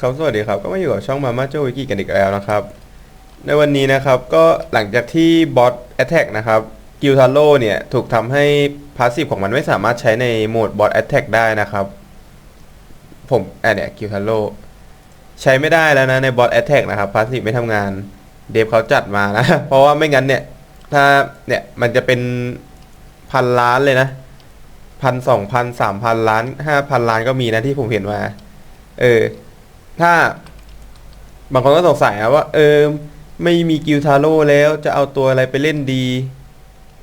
ครับสวัสดีครับก็มาอยู่กับช่องมาม่าโจวิกิกันอีกแล้วนะครับ ในวันนี้นะครับก็หลังจากที่บอสแอตแทกนะครับกิลทาโร่เนี่ยถูกทำให้พาสซีฟของมันไม่สามารถใช้ในโหมดบอสแอตแทกได้นะครับ ผมแอะเนี่ยกิลทาโร่ใช้ไม่ได้แล้วนะในบอสแอตแทกนะครับพาสซีฟไม่ทำงานเดฟเขาจัดมานะ เพราะว่าไม่งั้นเนี่ย ถ้าเนี่ยมันจะเป็นพันล้านเลยนะพันสองพันสามพันล้านห้าพันล้านก็มีนะที่ผมเห็นมา เออ ถ้า บางคนก็สงสัยนะว่า เออ ไม่มีกิลทาโร่แล้วจะเอาตัวอะไรไปเล่นดี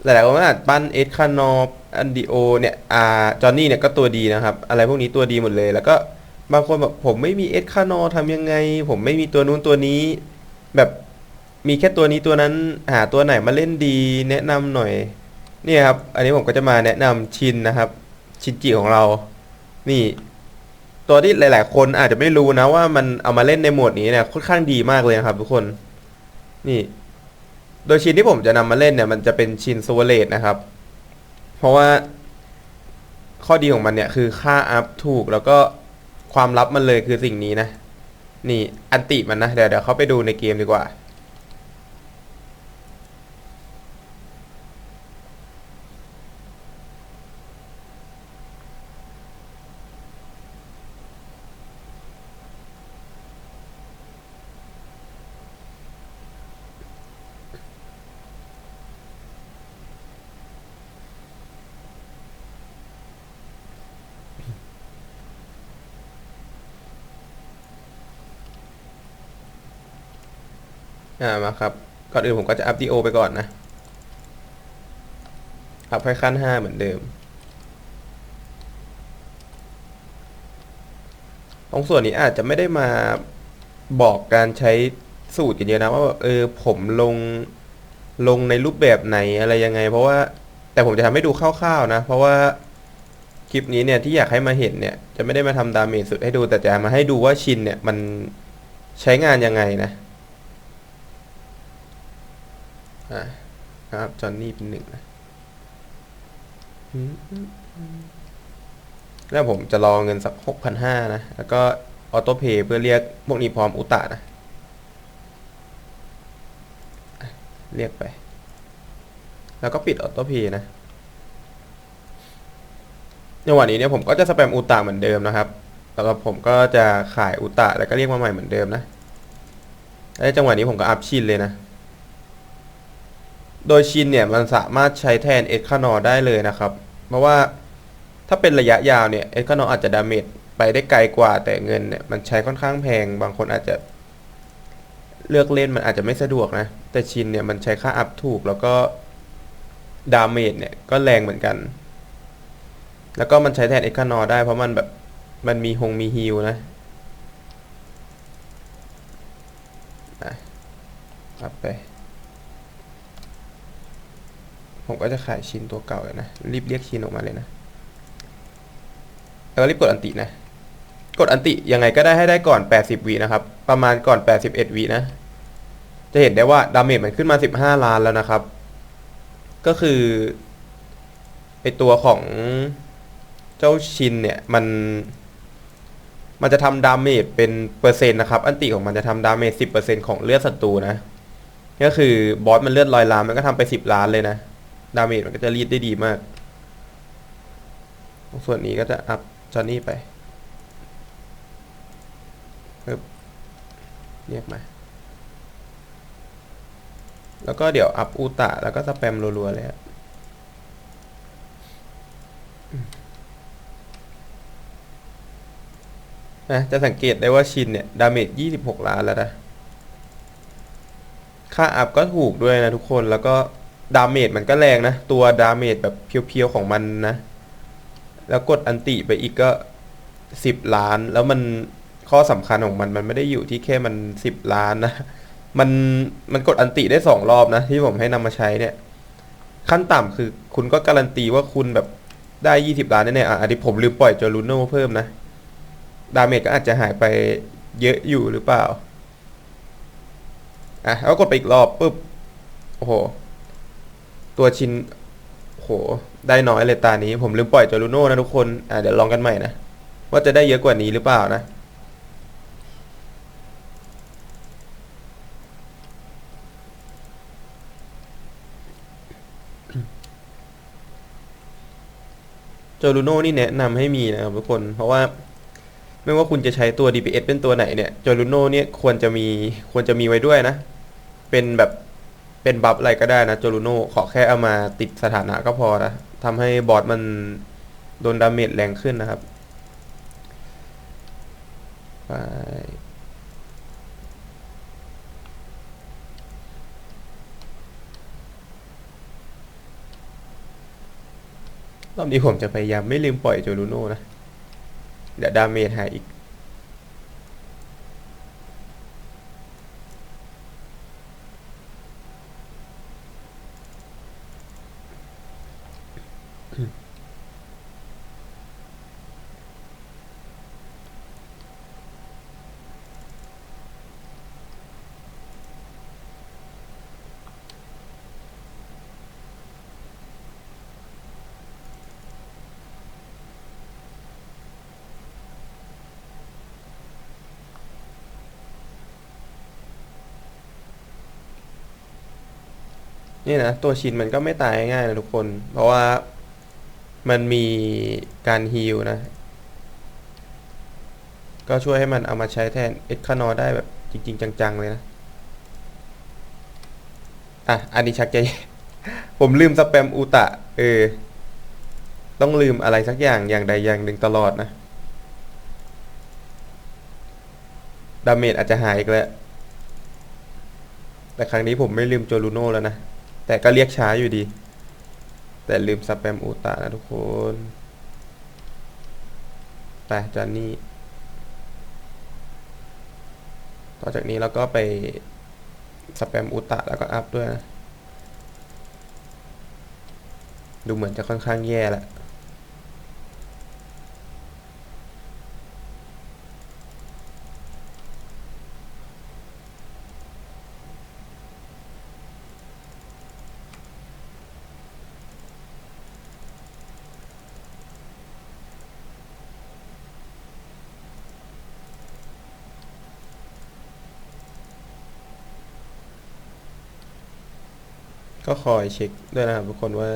หลายๆคนอาจปั้นเอสคานอฟอันดิโอเนี่ยอ่าจอห์นนี่เนี่ยก็ตัวดีนะครับ อะไรพวกนี้ตัวดีหมดเลย แล้วก็บางคนแบบผมไม่มีเอสคานอทำยังไง ผมไม่มีตัวนู้นตัวนี้ แบบมีแค่ตัวนี้ตัวนั้นหาตัวไหนมาเล่นดี แนะนำหน่อยเนี่ยครับ อันนี้ผมก็จะมาแนะนำชินนะครับ ชินจิของเรา นี่ ตัวที่หลาย ๆ คนอาจจะไม่รู้นะว่ามันเอามาเล่นในโหมดนี้เนี่ยค่อนข้างดีมากเลยนะครับ ทุกคนนี่ โดยชินที่ผมจะนำมาเล่นเนี่ย มันจะเป็นชินโซเวเลตนะครับ เพราะว่าข้อดีของมันเนี่ยคือค่าอัพถูกแล้วก็ความลับมันเลยคือสิ่งนี้นะ นี่อันติมันนะ เดี๋ยวเดี๋ยวเขาไปดูในเกมดีกว่า อ่ามาครับ ก่อนอื่นผมก็จะอัพดีโอไปก่อนนะ อัพให้ขั้นห้าเหมือนเดิม ตรงส่วนนี้อาจจะไม่ได้มาบอกการใช้สูตรกันเยอะนะว่าเออผมลงลงในรูปแบบไหนอะไรยังไง เพราะว่าแต่ผมจะทำให้ดูคร่าวๆนะ เพราะว่าคลิปนี้เนี่ยที่อยากให้มาเห็นเนี่ยจะไม่ได้มาทำดาเมจสุดให้ดูแต่จะมาให้ดูว่าชินเนี่ยมันใช้งานยังไงนะ อะครับจอห์นนี่เป็นหนึ่งนะแล้วผมจะรอเงินสักหกพันห้านะ แล้วก็ออโต้เพย์เพื่อเรียกพวกนี้พร้อมอุตตะนะ เรียกไป แล้วก็ปิดออโต้เพย์นะในวันนี้เนี่ยผมก็จะสแปมอุตตะเหมือนเดิมนะครับแล้วก็ผมก็จะขายอุตตะแล้วก็เรียกมาใหม่เหมือนเดิมนะ แล้วจังหวะนี้ผมก็อัพชินเลยนะ โดยชินเนี่ยมันสามารถใช้แทนเอ็กคานอได้เลยนะครับ เพราะว่าถ้าเป็นระยะยาวเนี่ยเอ็กคานออาจจะดาเมจไปได้ไกลกว่าแต่เงินเนี่ยมันใช้ค่อนข้างแพง บางคนอาจจะเลือกเล่นมันอาจจะไม่สะดวกนะ แต่ชินเนี่ยมันใช้ค่าอัพถูกแล้วก็ดาเมจเนี่ยก็แรงเหมือนกัน แล้วก็มันใช้แทนเอ็กคานอได้เพราะมันแบบมันมีฮงมีฮิลนะอะอัพไป ผมก็จะขายชิ้นตัวเก่าเลยนะ รีบเรียกชิ้นออกมาเลยนะแล้วรีบกดอันตินะ กดอันติยังไงก็ได้ให้ได้ก่อน 80วินะครับ ประมาณก่อน 81วินะ จะเห็นได้ว่าดาเมจมันขึ้นมา 15 ล้านแล้วนะครับ ก็คือไอตัวของเจ้าชินเนี่ยมัน มันจะทำดาเมจเป็นเปอร์เซ็นต์นะครับ อันติของมันจะทำดาเมจ10%ของเลือดศัตรูนะ ก็คือบอสมันเลือดลอยล้านมันก็ทำไป 10 ล้านเลยนะ ดาเมจมันก็จะรีดได้ดีมาก ส่วนนี้ก็จะอัพจอห์นนี่ไปปึ๊บเรียกมา แล้วก็เดี๋ยวอัพอูตะแล้วก็สแปมรัวๆเลยครับนะจะสังเกตได้ว่าชินเนี่ย ดาเมจ 26 ล้านแล้วนะ ค่าอัพก็ถูกด้วยนะทุกคนแล้วก็ ดาเมจมันก็แรงนะ ตัวดาเมจแบบเพียวๆของมันนะ แล้วกดอันติไปอีกก็สิบล้าน แล้วมันข้อสำคัญของมันมันไม่ได้อยู่ที่แค่มันสิบล้านนะ มันมันกดอันติได้สองรอบนะ ที่ผมให้นำมาใช้เนี่ย ขั้นต่ำคือคุณก็การันตีว่าคุณแบบได้ยี่สิบล้านแน่ๆอะอันนี้ผมลืมปล่อยจอรูโน่เพิ่มนะ ดาเมจก็อาจจะหายไปเยอะอยู่หรือเปล่า อะแล้วกดไปอีกรอบปุ๊บ โอ้โห ตัวชินโหได้น้อยเลยตานี้ ผมลืมปล่อยจอรูโน่นะทุกคนอ่าเดี๋ยวลองกันใหม่นะ ว่าจะได้เยอะกว่านี้หรือเปล่านะ จอรูโน่นี่แนะนำให้มีนะครับทุกคน เพราะว่า ไม่ว่าคุณจะใช้ตัว DPS เป็นตัวไหนเนี่ยจอรูโน่เนี่ยควรจะมีควรจะมีไว้ด้วยนะ เป็นแบบ เป็นบัฟอะไรก็ได้นะโจอรูโน่ขอแค่เอามาติดสถานะก็พอนะทำให้บอสมันโดนดาเมจแรงขึ้นนะครับไปรอบนี้ผมจะพยายามไม่ลืมปล่อยโจลูโน่นะ เดี๋ยวดาเมจหายอีก นี่นะ ตัวชินมันก็ไม่ตายง่ายนะทุกคน เพราะว่ามันมีการฮีลนะ ก็ช่วยให้มันเอามาใช้แทนเอ็ดคานอได้แบบจริง ๆ จัง ๆ เลยนะ อะ อันนี้ชักจะผมลืมสแปมอูตะ เออ ต้องลืมอะไรสักอย่างอย่างใดอย่างหนึ่งตลอดนะ ดาเมจอาจจะหายอีกแล้วแต่ครั้งนี้ผมไม่ลืมโจลูโน่แล้วนะ แต่ก็เรียกช้าอยู่ดี แต่ลืมสแปมอูตานะทุกคน ไปจอนนี่ ต่อจากนี้เราก็ไปสแปมอูตะแล้วก็อัพด้วยนะ ดูเหมือนจะค่อนข้างแย่แหละ ก็คอยเช็คด้วยนะครับทุกคนว่า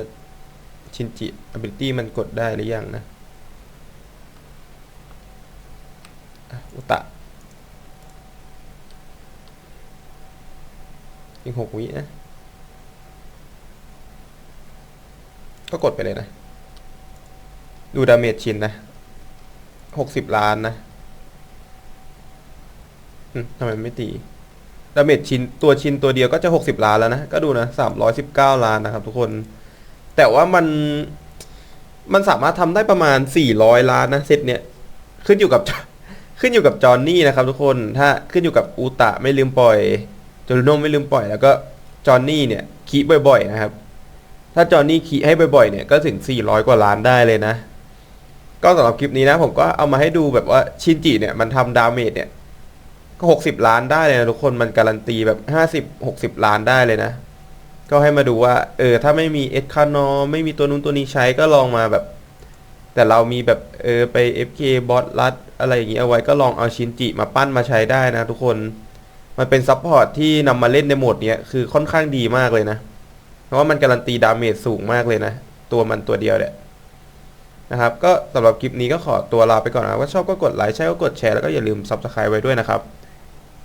ชินจิ ability มันกดได้หรือยังนะอุตะอีกหกวินะ ก็กดไปเลยนะ ดูดาเมจชินนะหกสิบล้านนะทำไมไม่ตี ดาเมจชินตัวชินตัวเดียวก็จะ 60 ล้านแล้วนะ ก็ดูนะ319 ล้านนะครับทุกคน แต่ว่ามันมันสามารถทำได้ประมาณ 400 ล้านนะเซตเนี้ยขึ้นอยู่กับขึ้นอยู่กับจอห์นนี่นะครับทุกคนถ้าขึ้นอยู่กับอูตะไม่ลืมปล่อยจลูโนไม่ลืมปล่อย แล้วก็จอห์นนี่เนี่ยคีบ่อยๆนะครับ ถ้าจอห์นนี่คีให้บ่อยๆเนี่ยก็ถึง 400 กว่าล้านได้เลยนะ ก็สำหรับคลิปนี้นะ ผมก็เอามาให้ดูแบบว่าชินจิเนี่ยมันทำดาเมจเนี่ย ก็หกสิบล้านได้เลยนะทุกคนมันการันตีแบบห้าสิบหกสิบล้านได้เลยนะ ก็ให้มาดูว่า เออ ถ้าไม่มีเอ็ดคานอไม่มีตัวนู้นตัวนี้ใช้ก็ลองมาแบบ แต่เรามีแบบเออไป FK บอสลัดอะไรอย่างนี้เอาไว้ก็ลองเอาชินจิมาปั้นมาใช้ได้นะทุกคนมันเป็นซัพพอร์ตที่นำมาเล่นในโหมดเนี้ยคือค่อนข้างดีมากเลยนะ เพราะว่ามันการันตีดาเมจสูงมากเลยนะ ตัวมันตัวเดียวเนี่ยนะครับ ก็สำหรับคลิปนี้ก็ขอตัวลาไปก่อนนะว่าชอบก็กดไลค์ใช่ก็กดแชร์แล้วก็อย่าลืม Subscribe ไว้ด้วยนะครับ